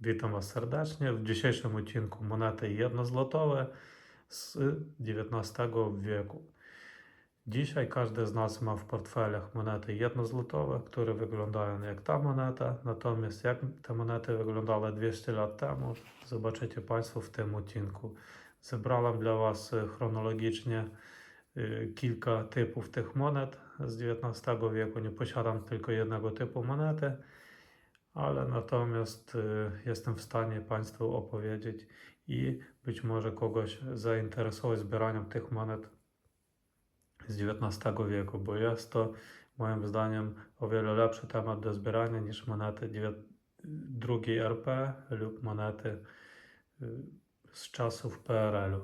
Witam Was serdecznie. W dzisiejszym odcinku monety jednozlotowe z XIX wieku. Dzisiaj każdy z nas ma w portfelach monety jednozlotowe, które wyglądają jak ta moneta. Natomiast jak te monety wyglądały 200 lat temu, zobaczycie Państwo w tym odcinku. Zebrałem dla Was e, chronologicznie y, kilka typów tych monet z XIX wieku. Nie posiadam tylko jednego typu monety ale natomiast y, jestem w stanie Państwu opowiedzieć i być może kogoś zainteresować zbieraniem tych monet z XIX wieku, bo jest to moim zdaniem o wiele lepszy temat do zbierania niż monety drugiej RP lub monety y, z czasów PRL-u.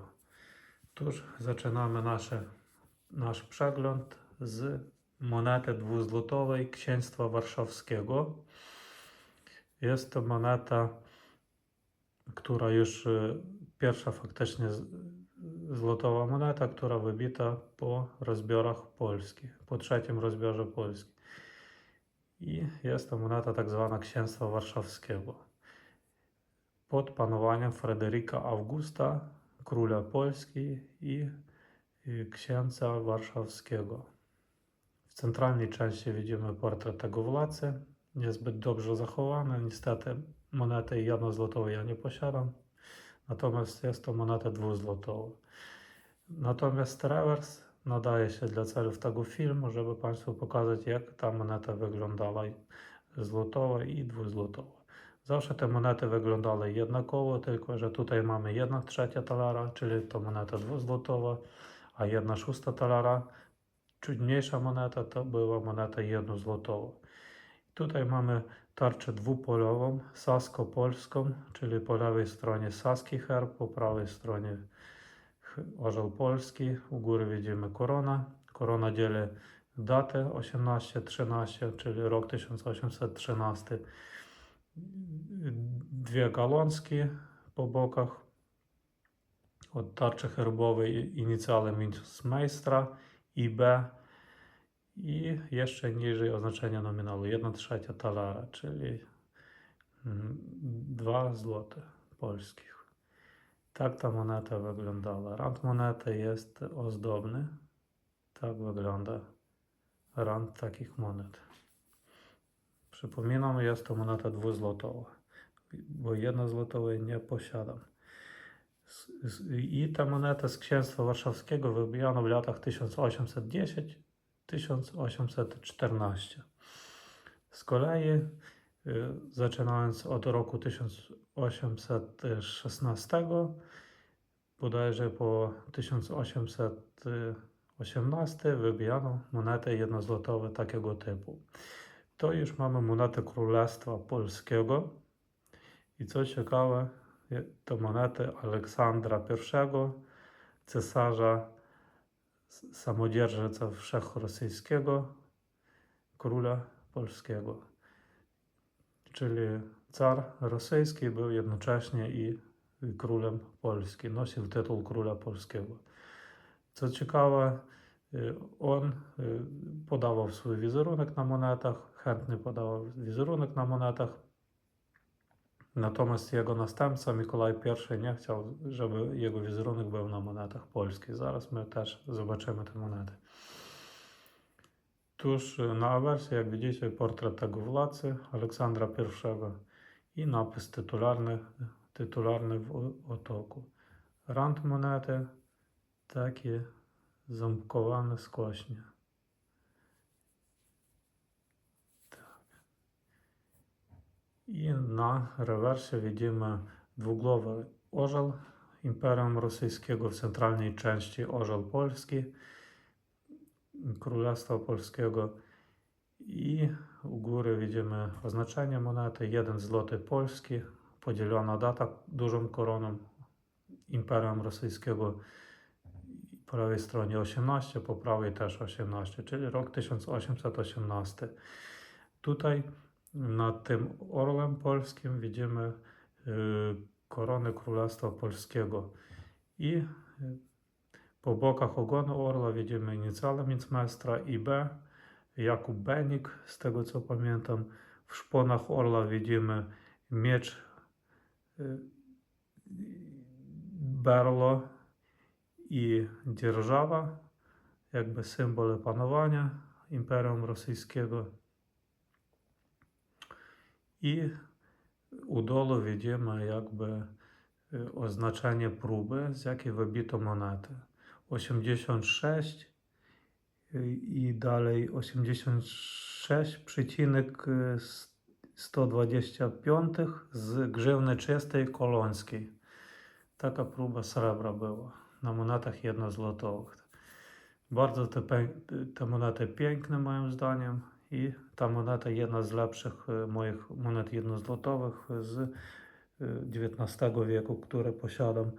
Tuż zaczynamy nasze, nasz przegląd z monety dwuzlotowej Księstwa Warszawskiego. Jest to moneta, która już y, pierwsza faktycznie złotowa moneta, która wybita po rozbiorach Polski, po trzecim rozbiorze Polski. I jest to moneta tak zwana Księstwa Warszawskiego. Pod panowaniem Fryderyka Augusta, króla Polski i y, księcia warszawskiego. W centralnej części widzimy portret tego władcy, niezbyt dobrze zachowany. Niestety monety jednozlotowej ja nie posiadam, natomiast jest to moneta dwuzlotowa. Natomiast rewers nadaje się dla celów tego filmu, żeby Państwu pokazać, jak ta moneta wyglądała złotowa i dwuzlotowa. Zawsze te monety wyglądały jednakowo, tylko że tutaj mamy 1 trzecia talara, czyli to moneta dwuzlotowa, a 1 szósta talara, ciut mniejsza moneta, to była moneta jednozlotowa. Tutaj mamy tarczę dwupolową, sasko-polską, czyli po lewej stronie saski herb, po prawej stronie orzeł polski. U góry widzimy korona. Korona dzieli datę 18-13, czyli rok 1813. Dwie galonski po bokach. Od tarczy herbowej inicjały minus Meistra i B i jeszcze niżej oznaczenie nominału 1 trzecia talara, czyli 2 złote polskich. Tak ta moneta wyglądała. Rand monety jest ozdobny. Tak wygląda rand takich monet. Przypominam, jest to moneta dwuzlotowa, bo jednozlotowej nie posiadam. I ta moneta z Księstwa Warszawskiego wybijano w latach 1810 1814. Z kolei, y, zaczynając od roku 1816, bodajże po 1818 wybijano monety jednozlotowe takiego typu. To już mamy monetę Królestwa Polskiego. I co ciekawe, to monety Aleksandra I, cesarza s- samodzierżyca wszechrosyjskiego, króla polskiego. Czyli car rosyjski był jednocześnie i i królem Polski, nosił tytuł króla polskiego. Co ciekawe, y, on y, podawał swój wizerunek na monetach, chętnie podawał wizerunek na monetach, Natomiast jego następca Mikołaj I nie chciał, żeby jego wizerunek był na monetach polskich. Zaraz my też zobaczymy te monety. Tuż na awersie, jak widzicie, portret tego władcy Aleksandra I i napis tytularny, tytularny w otoku. Rand monety takie ząbkowane skośnie. I na rewersie widzimy dwugłowy orzeł Imperium Rosyjskiego w centralnej części orzeł polski Królestwa Polskiego i u góry widzimy oznaczenie monety 1 złoty polski podzielona data dużą koroną Imperium Rosyjskiego po prawej stronie 18, po prawej też 18, czyli rok 1818. Tutaj nad tym orłem polskim widzimy y, koronę Królestwa Polskiego i y, po bokach ogonu orła widzimy inicjały mincmestra IB, Jakub Benik, z tego co pamiętam. W szponach orła widzimy miecz y, Berlo i dzierżawa, jakby symbole panowania Imperium Rosyjskiego. I u dolu widzimy jakby y, oznaczenie próby, z jakiej wybito monetę. 86 y, i dalej 86,125 z grzywny czystej kolońskiej. Taka próba srebra była na monetach jednozlotowych. Bardzo te, te monety piękne moim zdaniem i ta moneta jedna z lepszych e, moich monet jednozlotowych z e, XIX wieku, które posiadam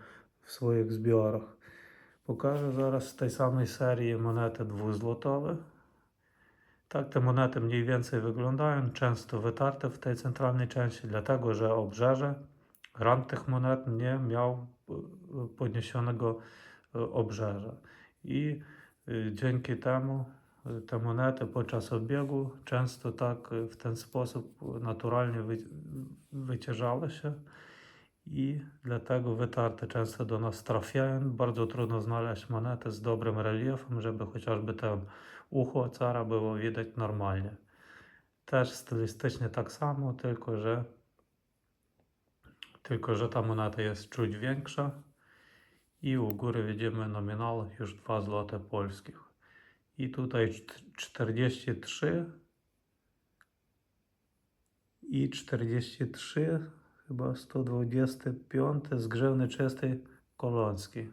w swoich zbiorach. Pokażę zaraz z tej samej serii monety dwuzlotowe. Tak te monety mniej więcej wyglądają, często wytarte w tej centralnej części, dlatego że obrzeże, rand tych monet nie miał e, podniesionego obrzeża. I dzięki temu te monety podczas obiegu często tak w ten sposób naturalnie wy, wycierały się i dlatego wytarte często do nas trafiają. Bardzo trudno znaleźć monetę z dobrym reliefem, żeby chociażby ten ucho cara było widać normalnie. Też stylistycznie tak samo, tylko że tylko że ta moneta jest czuć większa i u góry widzimy nominał już 2 zł polskich. I tutaj czt- 43 i 43 chyba 125 z grzywny czystej kolońskiej.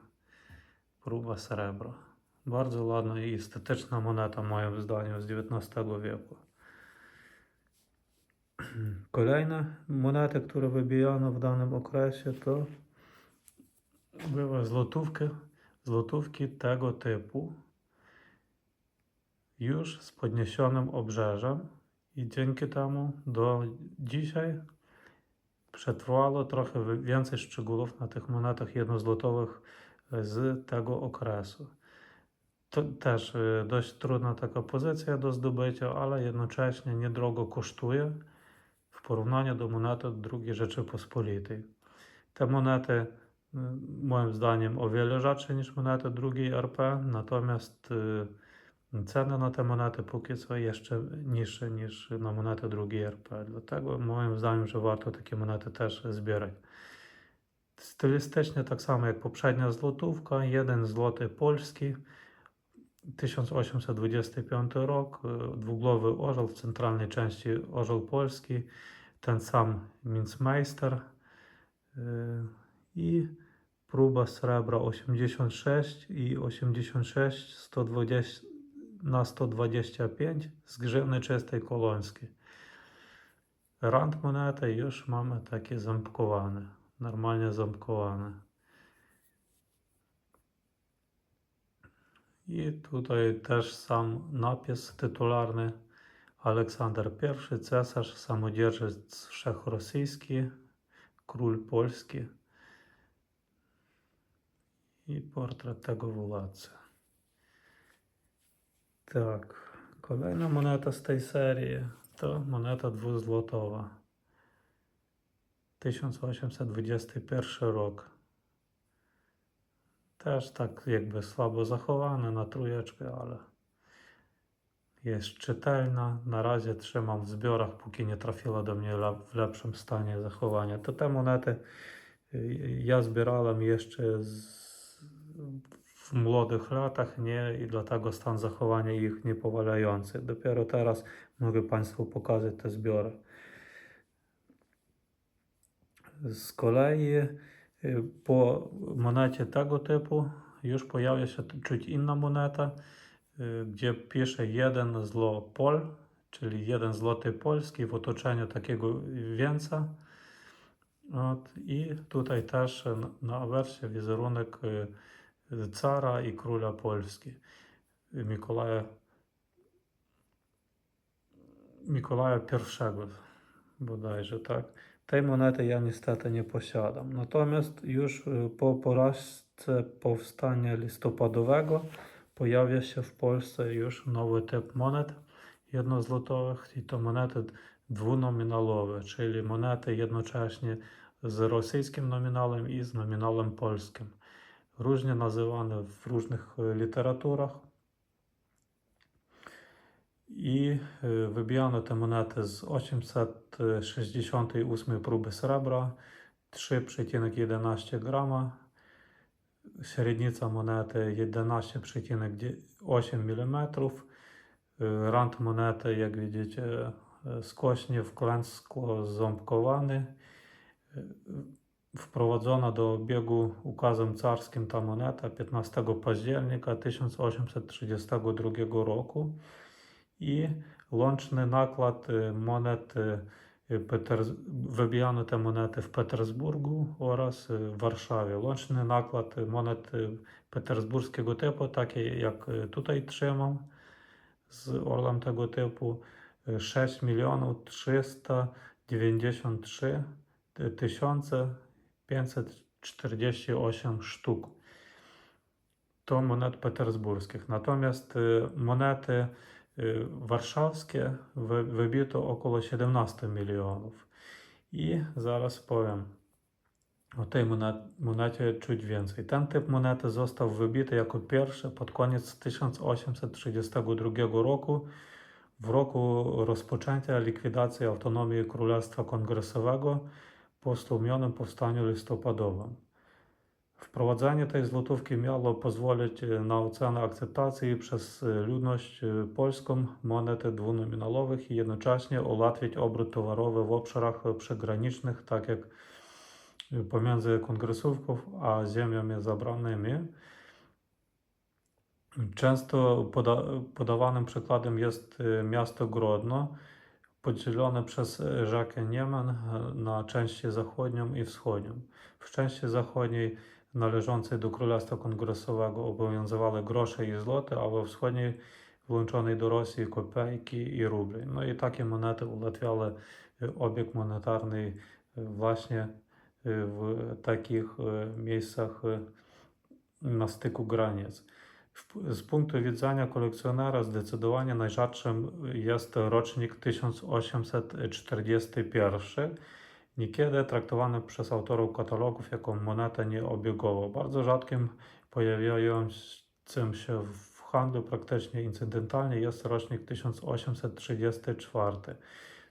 Próba srebra. Bardzo ładna i estetyczna moneta moim zdaniem z XIX wieku. Kolejne monety, które wybijano w danym okresie to były złotówki, złotówki tego typu już z podniesionym obrzeżem i dzięki temu do dzisiaj przetrwało trochę więcej szczegółów na tych monetach jednozlotowych e, z tego okresu. To też e, dość trudna taka pozycja do zdobycia, ale jednocześnie niedrogo kosztuje w porównaniu do monety II Rzeczypospolitej. Te monety y, moim zdaniem o wiele rzadsze niż monety drugiej RP, natomiast ceny na te monety póki co jeszcze niższe niż na monety drugiej RP. Dlatego moim zdaniem, że warto takie monety też zbierać. Stylistycznie tak samo jak poprzednia złotówka, jeden złoty polski, 1825 rok, y, dwugłowy orzeł w centralnej części orzeł polski, ten sam Mincmeister y, i próba srebra 86 i 86 120 na 125 z grzywny czystej kolońskiej. Rand monety już mamy takie ząbkowane, normalnie ząbkowane. I tutaj też sam napis tytularny Aleksander I, cesarz, samodzierżyc wszechrosyjski, król polski i portret tego władcy. Tak, kolejna moneta z tej serii to moneta dwuzlotowa. 1821 rok. Też tak jakby słabo zachowane na trójeczkę, ale jest czytelna. Na razie trzymam w zbiorach, póki nie trafiła do mnie w lepszym stanie zachowania. To te monety y, ja zbierałem jeszcze z, młodych latach nie, i dlatego stan zachowania ich niepowalający. Dopiero teraz mogę Państwu pokazać te zbiory. Z kolei y, po monecie tego typu już pojawia się czuć inna moneta, y, gdzie pisze jeden zło pol, czyli jeden złoty polski w otoczeniu takiego wieńca. I tutaj też na wersie wizerunek y, Mikołaja Mikołaja I bodajże, tak. Tej monety ja niestety nie posiadam. Natomiast już y, po porażce powstania listopadowego pojawia się w Polsce już nowy typ monet jednozlotowych i to monety dwunominalowe, czyli monety jednocześnie z rosyjskim nominałem i z nominałem polskim. Różnie nazywane w różnych e, literaturach. I e, wybijano te monety z 868 próby srebra, 3,11 grama, średnica monety 11,8 mm, rand monety, jak widzicie, e, skośnie wklęsko ząbkowany. E, Wprowadzona do obiegu ukazem carskim ta moneta 15 października 1832 roku i łączny nakład e, monet e, Peters... wybijano te monety w Petersburgu oraz e, w Warszawie. Łączny nakład monet petersburskiego typu, takie jak tutaj trzymam z orłem tego typu, e, 6 milionów 393 tysiące 548 sztuk. To monet petersburskich. Natomiast y, monety y, warszawskie wy- wybito około 17 milionów. I zaraz powiem o tej monecie czuć więcej. Ten typ monety został wybity jako pierwszy pod koniec 1832 roku, w roku rozpoczęcia likwidacji autonomii Królestwa Kongresowego po stłumionym powstaniu listopadowym. Wprowadzenie tej złotówki miało pozwolić e, na ocenę akceptacji przez e, ludność e, polską monet dwunominalowych i jednocześnie ułatwić obrót towarowy w obszarach przygranicznych, tak jak pomiędzy kongresówką a ziemiami zabranymi. Często poda podawanym przykładem jest miasto Grodno, podzielone przez e, rzekę Niemen e, na części zachodnią i wschodnią. W części zachodniej należącej do Królestwa Kongresowego obowiązywały grosze i złoty, a we wschodniej włączonej do Rosji kopejki i ruble. No i takie monety ułatwiały e, obieg monetarny właśnie w takich miejscach na styku granic. Z punktu widzenia kolekcjonera zdecydowanie najrzadszym jest rocznik 1841, niekiedy traktowany przez autorów katalogów jako moneta nieobiegową. Bardzo rzadkim pojawiającym się w handlu praktycznie incydentalnie jest rocznik 1834.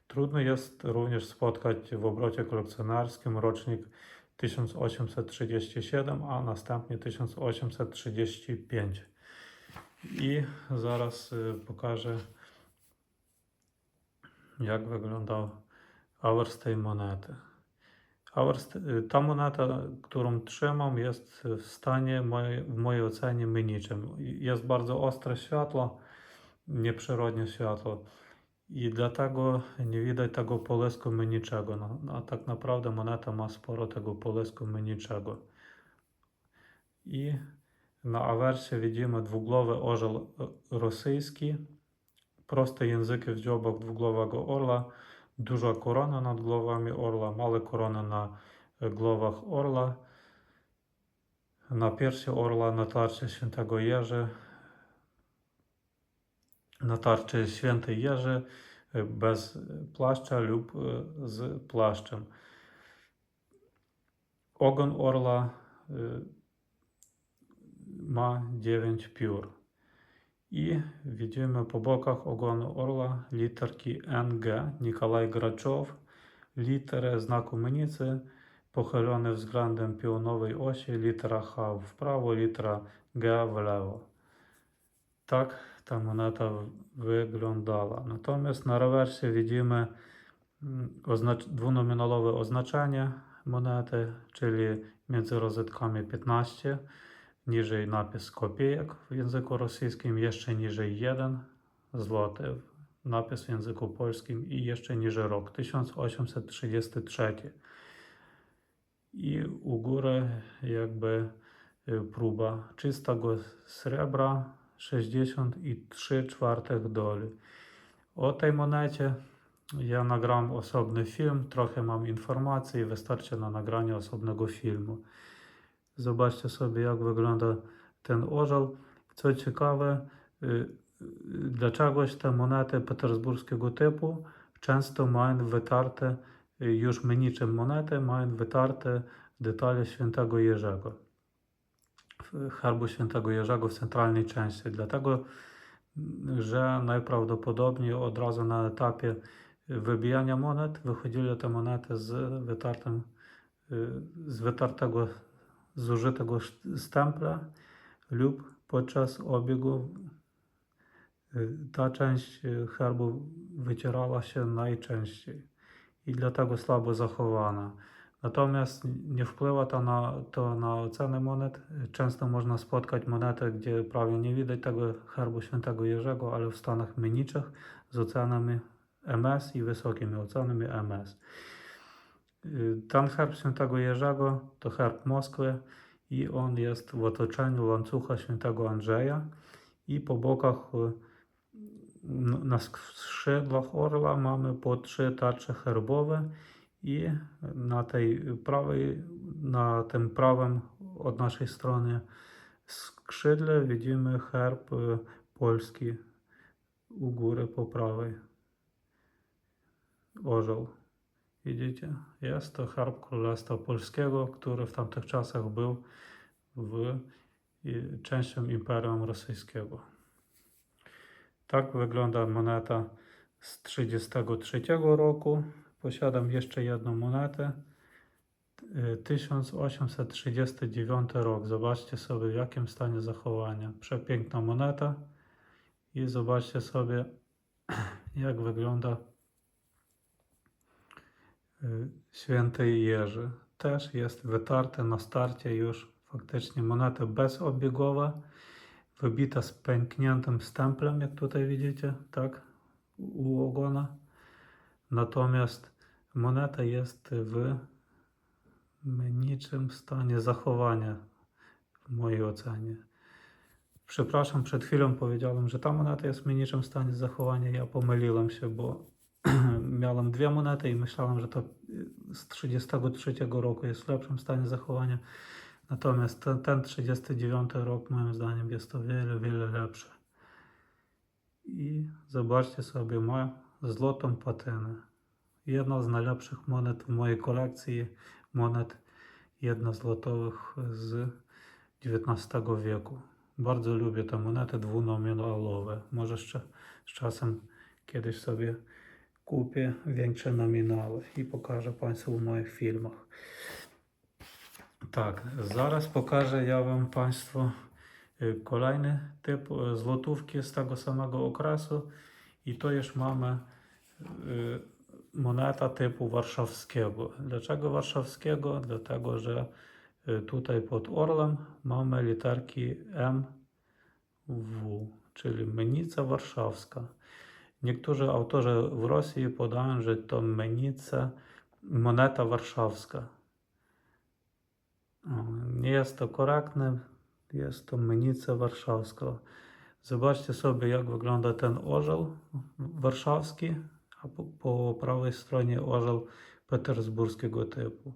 Trudno jest również spotkać w obrocie kolekcjonerskim rocznik 1837, a następnie 1835. I zaraz y, pokażę, jak tej monety. Awers, y, ta moneta, którą trzymam, jest w stanie w mojej ocenie myniczym. Jest bardzo ostre światło, nieprzyrodnie światło. I dlatego nie widać tego polesku myniczego. No, no, tak naprawdę moneta ma sporo tego polesku myniczego. I na awersie widzimy dwugłowy orzeł e, rosyjski, proste języki w dziobach dwuglowego orla, duża korona nad głowami orla, małe korony na głowach orla. Na piersi orla natarcie świętego Jerzy, natarcie świętej Jerzy bez płaszcza lub z płaszczem. Ogon orla ma 9 piór. I widzimy po bokach ogonu orla literki NG Nikolaj Graczow, litery znaku mynicy pochylone względem pionowej osi, litera H w prawo, litera G w lewo. Tak ta moneta wyglądała. Natomiast na rewersie widzimy mm, oznacz- dwunominalowe oznaczenie monety, czyli między rozetkami 15 niżej napis kopiejek w języku rosyjskim, jeszcze niżej 1 złoty, napis w języku polskim i jeszcze niżej rok 1833. I u góry jakby y, próba czystego srebra 63 czwartych doli. O tej monecie ja nagram osobny film, trochę mam informacji, wystarczy na nagranie osobnego filmu. Zobaczcie sobie, jak wygląda ten orzeł. Co ciekawe, y, y, dlaczegoś te monety petersburskiego typu często mają wytarte y, już meniczym monety mają wytarte detale świętego Jerzego. Herbu świętego Jerzego w centralnej części. Dlatego, że najprawdopodobniej od razu na etapie wybijania monet wychodzili te monety z wytartym, z wytartego, zużytego sz- stempla lub podczas obiegu y, ta część y, herbu wycierała się najczęściej i dlatego słabo zachowana. Natomiast nie wpływa to na, to na ocenę monet. Często można spotkać monety, gdzie prawie nie widać tego herbu świętego Jerzego, ale w stanach meniczych z ocenami MS i wysokimi ocenami MS. Y, Ten herb świętego Jerzego to herb Moskwy i on jest w otoczeniu łańcucha świętego Andrzeja i po bokach y, na skrzydłach orła mamy po trzy tarcze herbowe i na tej prawej, na tym prawym od naszej strony skrzydle widzimy herb y, polski u góry po prawej. Orzeł. Widzicie? Jest to herb Królestwa Polskiego, który w tamtych czasach był w, częścią Imperium Rosyjskiego. Tak wygląda moneta z 1933 roku. Posiadam jeszcze jedną monetę. y, 1839 rok. Zobaczcie sobie w jakim stanie zachowania. Przepiękna moneta. I zobaczcie sobie jak wygląda y, święty Jerzy. Też jest wytarte na starcie już faktycznie moneta bezobiegowa wybita z pękniętym stemplem, jak tutaj widzicie, tak, u ogona. Natomiast moneta jest w niczym stanie zachowania, w mojej ocenie. Przepraszam, przed chwilą powiedziałem, że ta moneta jest w niczym stanie zachowania. Ja pomyliłem się, bo miałem dwie monety i myślałem, że to z 33 roku jest w lepszym stanie zachowania. Natomiast ten, ten 39 rok moim zdaniem jest to wiele, wiele lepszy. I zobaczcie sobie, ma złotą patynę. Jedna z najlepszych monet w mojej kolekcji monet jednozłotowych z XIX wieku. Bardzo lubię te monety dwunominalowe. Może jeszcze z czasem kiedyś sobie kupię większe nominały i pokażę Państwu w moich filmach. Tak, zaraz pokażę ja Wam Państwu y, kolejny typ y, złotówki z tego samego okresu i to już mamy y, moneta typu warszawskiego. Dlaczego warszawskiego? Dlatego, że tutaj pod orlem mamy literki M, W, czyli Menica Warszawska. Niektórzy autorzy w Rosji podają, że to Menica, moneta warszawska. Nie jest to korektne, jest to Menica Warszawska. Zobaczcie sobie, jak wygląda ten orzeł warszawski, a po, po prawej stronie orzeł petersburskiego typu.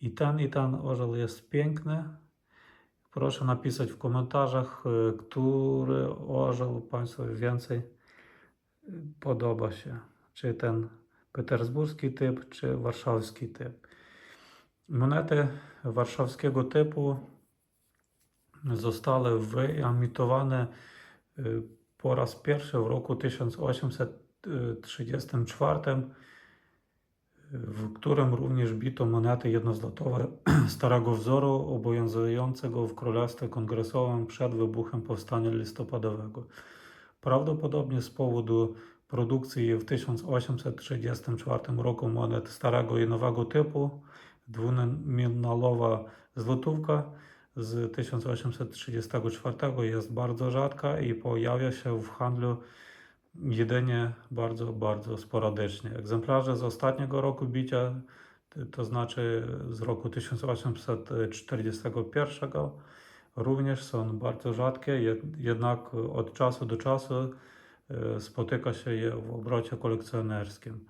I ten, i ten orzeł jest piękny. Proszę napisać w komentarzach, y, który orzeł Państwu więcej podoba się. Czy ten petersburski typ, czy warszawski typ. Monety warszawskiego typu zostały wyemitowane y, po raz pierwszy w roku 1834, w którym również bito monety jednozlotowe starego wzoru obowiązującego w Królestwie Kongresowym przed wybuchem Powstania Listopadowego. Prawdopodobnie z powodu produkcji w 1834 roku monet starego i nowego typu dwunominalowa złotówka z 1834 jest bardzo rzadka i pojawia się w handlu jedynie bardzo, bardzo sporadycznie. Egzemplarze z ostatniego roku bicia, to znaczy z roku 1841, również są bardzo rzadkie, jednak od czasu do czasu e, spotyka się je w obrocie kolekcjonerskim.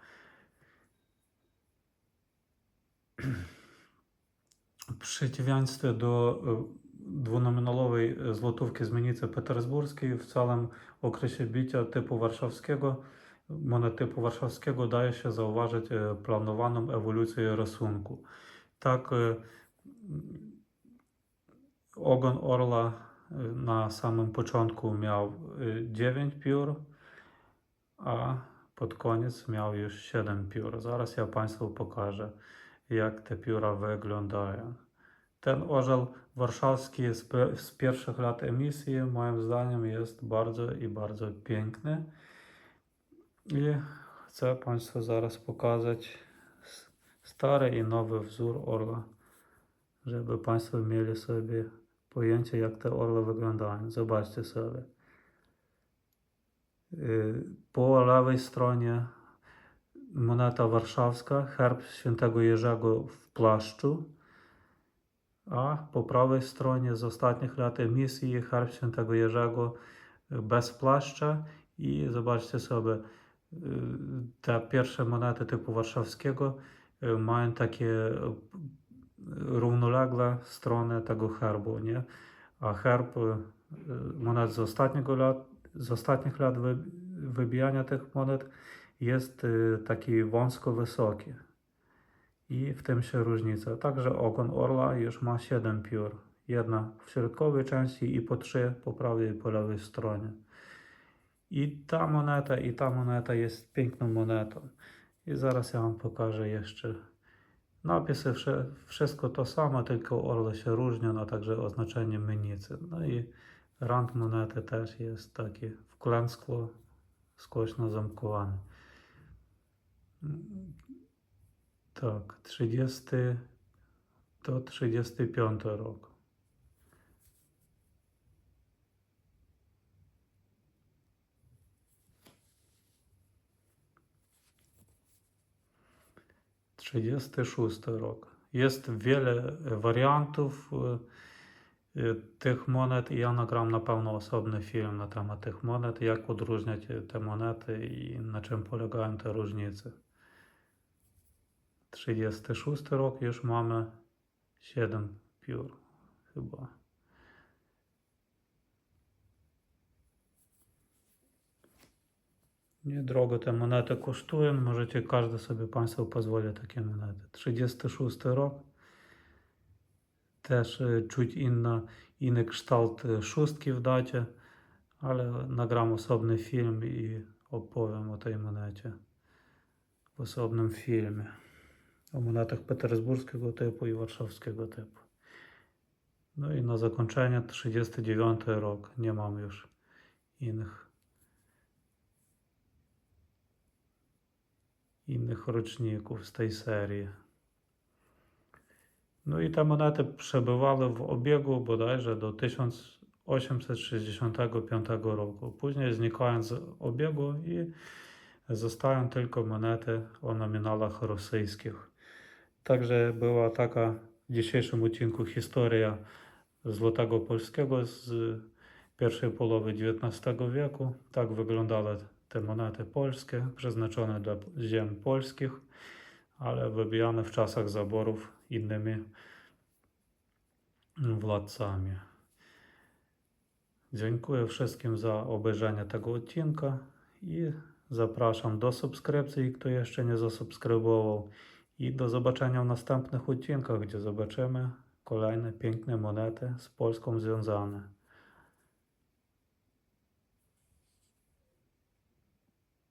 W przeciwieństwie do e, dwunominalowej złotówki z Menicy Petersburskiej w całym okresie bicia typu warszawskiego monet typu warszawskiego daje się zauważyć e, planowaną ewolucję rysunku. Tak, e, ogon orla e, na samym początku miał 9 piór, a pod koniec miał już 7 piór. Zaraz ja Państwu pokażę, jak te pióra wyglądają. Ten orzeł warszawski z, z pierwszych lat emisji, moim zdaniem, jest bardzo i bardzo piękny. I chcę Państwu zaraz pokazać stary i nowy wzór orła, żeby Państwo mieli sobie pojęcie, jak te orły wyglądają. Zobaczcie sobie. Y, Po lewej stronie moneta warszawska, herb świętego Jerzego w płaszczu, a po prawej stronie z ostatnich lat emisji herb świętego Jerzego bez płaszcza i zobaczcie sobie, y, te pierwsze monety typu warszawskiego y, mają takie równolegle strony tego herbu, nie? A herb y, monet z ostatniego lat, z ostatnich lat wy, wybijania tych monet jest y, taki wąsko wysoki. I w tym się różnica. Także ogon orla już ma 7 piór. Jedna w środkowej części i po 3 po prawej i po lewej stronie. I ta moneta, i ta moneta jest piękną monetą. I zaraz ja Wam pokażę jeszcze. Napisy wszystko to samo, tylko orle się różnią, no także oznaczenie menicy. No i rand monety też jest taki w klęskło, skośno zamkowany. Tak, 30 do 35 rok. 36 rok. Jest wiele wariantów y, y, tych monet i ja nagram na pewno osobny film na temat tych monet, jak odróżniać te monety i na czym polegają te różnice. 36 rok już mamy 7 piór chyba. Niedrogo te monety kosztują, możecie każdy sobie Państwo pozwolić takie monety. 36 rok. Też e, czuć inna, inny kształt e, szóstki w dacie, ale nagram osobny film i opowiem o tej monecie w osobnym filmie o monetach petersburskiego typu i warszawskiego typu. No i na zakończenie 39 rok. Nie mam innych roczników z tej serii. No i te monety przebywały w obiegu bodajże do 1865 roku. Później znikają z obiegu i zostają tylko monety o nominałach rosyjskich. Także była taka w dzisiejszym odcinku historia złotego polskiego z pierwszej połowy XIX wieku. Tak wyglądały te monety polskie, przeznaczone dla ziem polskich, ale wybijane w czasach zaborów innymi władcami. Dziękuję wszystkim za obejrzenie tego odcinka i zapraszam do subskrypcji, kto jeszcze nie zasubskrybował. I do zobaczenia w następnych odcinkach, gdzie zobaczymy kolejne piękne monety z Polską związane.